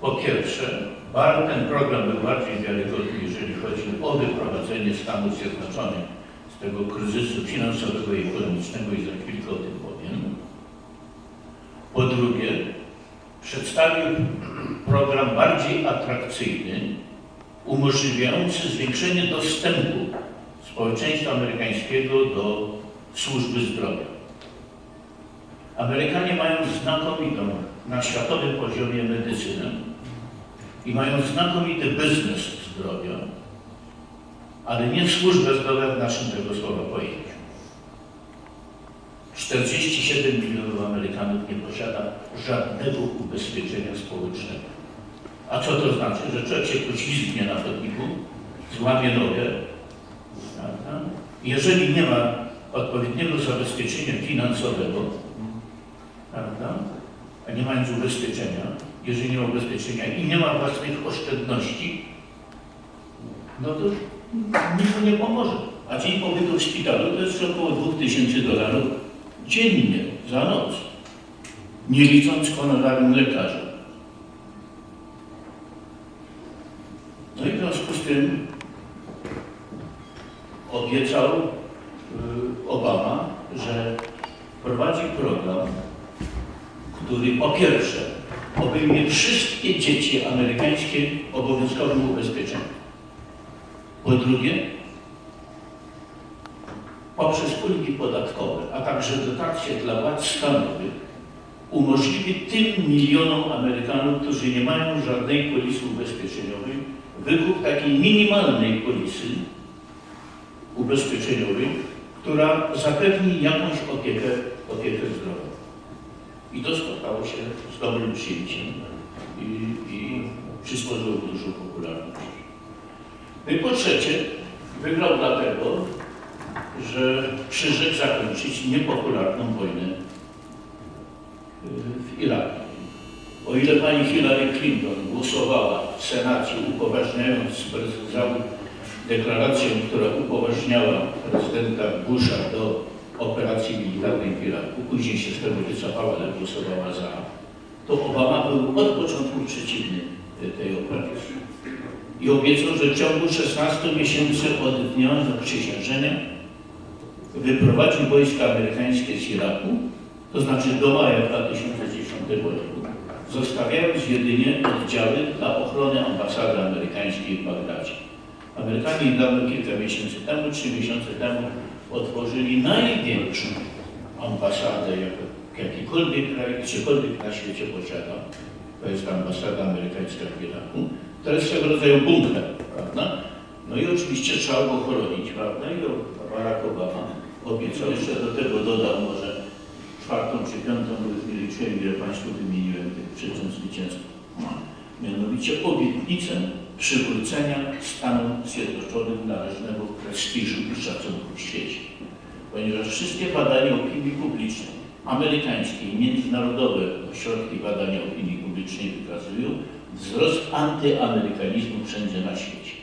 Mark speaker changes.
Speaker 1: Po pierwsze, ten program był bardziej wiarygodny, jeżeli chodzi o wyprowadzenie Stanów Zjednoczonych z tego kryzysu finansowego i ekonomicznego i za chwilkę o tym powiem. Po drugie, przedstawił program bardziej atrakcyjny, umożliwiający zwiększenie dostępu społeczeństwa amerykańskiego do służby zdrowia. Amerykanie mają znakomitą na światowym poziomie medycynę i mają znakomity biznes zdrowia, ale nie służbę zdrowia w naszym tego słowa pojęciu. 47 milionów Amerykanów nie posiada żadnego ubezpieczenia społecznego. A co to znaczy? Że człowiek się poślizgnie na chodniku, złamie nogę? Jeżeli nie ma odpowiedniego zabezpieczenia finansowego, prawda? a nie mając ubezpieczenia, jeżeli nie ma ubezpieczenia i nie ma własnych oszczędności, no to nic mu nie pomoże. A dzień pobytu w szpitalu to jest około 2000 dolarów dziennie za noc, nie licząc honorarium lekarza. No i w związku z tym obiecał y, Obama, że wprowadzi program, który po pierwsze obejmie wszystkie dzieci amerykańskie obowiązkowym ubezpieczeniem. Po drugie, poprzez ulgi podatkowe, a także dotacje dla władz stanowych umożliwi tym milionom Amerykanów, którzy nie mają żadnej polisy ubezpieczeniowej, wykup takiej minimalnej polisy ubezpieczeniowej, która zapewni jakąś opiekę, opiekę zdrowia. I to spotkało się z dobrym przyjęciem i, i przysporzyło dużą popularność. No i po trzecie, wygrał dlatego, że przyrzekł zakończyć niepopularną wojnę y, w Iraku. O ile pani Hillary Clinton głosowała w Senacie upoważniając za deklarację, która upoważniała prezydenta Busha do operacji militarnej w Iraku, później się z tego wycofała, ale głosowała za, to Obama był od początku przeciwny y, tej operacji. I obiecał, że w ciągu 16 miesięcy od dnia zaprzysiężenia wyprowadził wojska amerykańskie z Iraku, to znaczy do maja 2010 roku, zostawiając jedynie oddziały dla ochrony ambasady amerykańskiej w Bagdadzie. Amerykanie niedawno, kilka miesięcy temu, trzy miesiące temu, otworzyli największą ambasadę, jaką jakikolwiek kraj, gdziekolwiek na świecie posiada. To jest ambasada amerykańska w Iraku. To jest swego rodzaju bunkier, prawda? No i oczywiście trzeba go chronić, prawda? I Barack Obama obiecał, jeszcze do tego dodał może czwartą czy piątą, bo już nie liczyłem, ile Państwu wymieniłem tych przyczyn zwycięstwa. Mianowicie obietnicę przywrócenia Stanom Zjednoczonym należnego prestiżu i szacunku w świecie. Ponieważ wszystkie badania opinii publicznej, amerykańskie i międzynarodowe ośrodki badania opinii publicznej wykazują wzrost antyamerykanizmu wszędzie na świecie.